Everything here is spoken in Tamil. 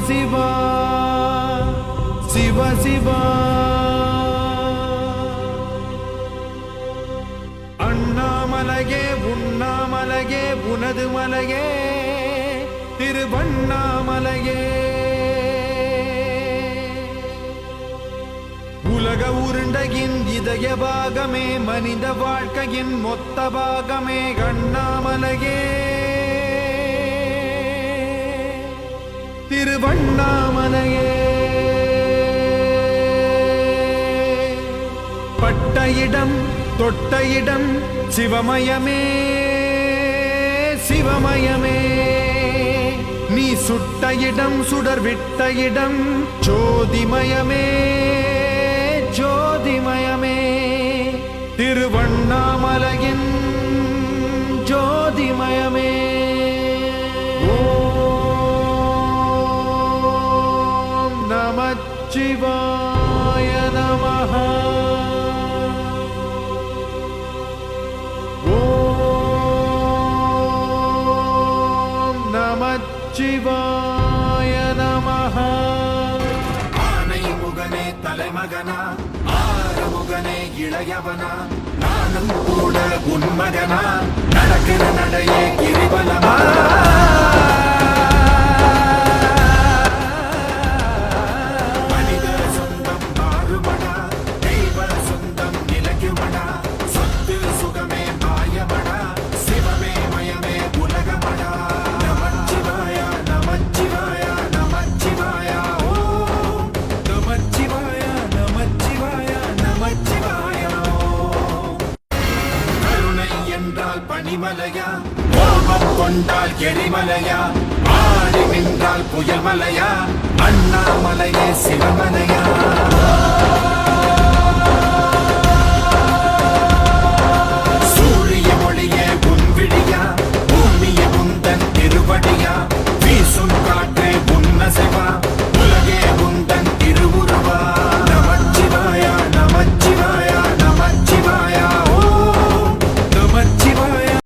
சிவா சிவ சிவா. அண்ணாமலையே உண்ணாமலையே உனது மலையே திருவண்ணாமலையே. உலக உருண்டையின் இதய பாகமே மனித வாழ்க்கையின் மொத்த பாகமே அண்ணாமலையே. திருவண்ணாமலையே. பட்ட இடம் தொட்ட இடம் சிவமயமே சிவமயமே. நீ சுட்ட இடம் சுடர் விட்ட இடம் ஜோதிமயமே ஜோதிமயமே. திருவண்ணாமலையின் ஜோதிமயமே. நமச்சிவாய நமः ஓம் நமச்சிவாய நமः ஆனை முகனே தலைமகனா ஆறு முகனே இளையவனா நானும் கூட உன்மகனா நடக்கிற பனிமலையா கோபம் கொண்டால் எரிமலையா ஆடி நின்றால் புயல் மலையா? அண்ணாமலையே சிவமலையா?